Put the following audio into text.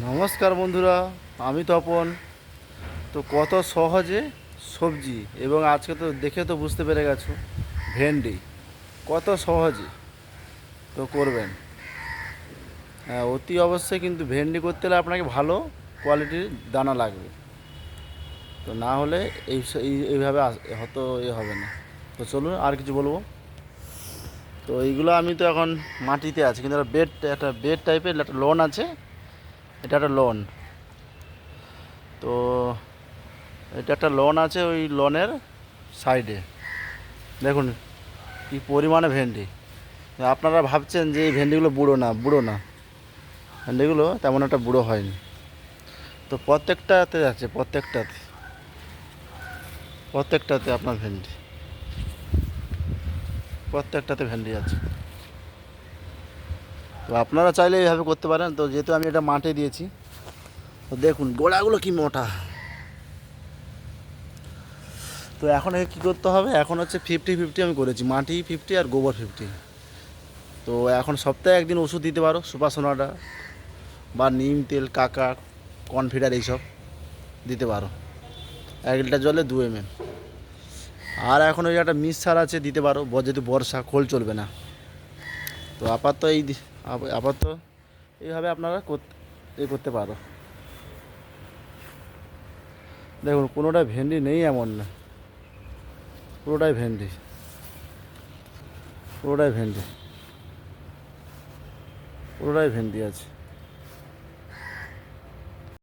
নমস্কার বন্ধুরা, আমি তপন। তো কত সহজে সবজি এবং আজকে তো দেখে তো বুঝতে পেরে গেছো, ভেন্ডি, কত সহজে তো করবেন। হ্যাঁ অতি অবশ্যই কিন্তু ভেন্ডি করতে হলে আপনাকে ভালো কোয়ালিটির দানা লাগবে। তো না হলে এই এই- এইভাবে হয়তো এ হবে না। তো চলুন আর কিছু বলব। তো এইগুলো আমি তো এখন মাটিতে আছে, কিন্তু একটা বেড একটা বেড টাইপের একটা লোন আছে। এটা একটা লোন তো এটা একটা লোন আছে ওই লোনের সাইডে দেখুন, কি পরিমাণে ভেন্ডি। আপনারা ভাবছেন যে এই ভেন্ডিগুলো বুড়ো না বুড়ো না। ভেন্ডিগুলো তেমন একটা বুড়ো হয়নি। তো প্রত্যেকটাতে আছে, প্রত্যেকটাতে। প্রত্যেকটাতে আপনার ভেন্ডি। প্রত্যেকটাতে ভেন্ডি আছে। তো আপনারা চাইলে এইভাবে করতে পারেন। তো যেহেতু আমি এটা মাঠে দিয়েছি, তো দেখুন গোড়াগুলো কি মোটা। তো এখন একে কী করতে হবে? এখন হচ্ছে ফিফটি ফিফটি আমি করেছি। মাটি ফিফটি আর গোবর ফিফটি তো এখন সপ্তাহে একদিন ওষুধ দিতে পারো সুপাসোনাটা বা নিম, তেল কাকা কনফিডার এইসব দিতে পারো। এক লিটার জলে দু এম আর এখন ওই একটা মিস সার আছে, দিতে পারো। যেহেতু বর্ষা, খোল চলবে না। তো আপাতত এই আপ- আপাতত এইভাবে আপনারা এ করতে পারো। দেখুন, কোনোটা ভেন্ডি নেই এমন না। পুরোটাই ভেন্ডি। পুরোটাই ভেন্ডি। পুরোটাই ভেন্ডি আছে।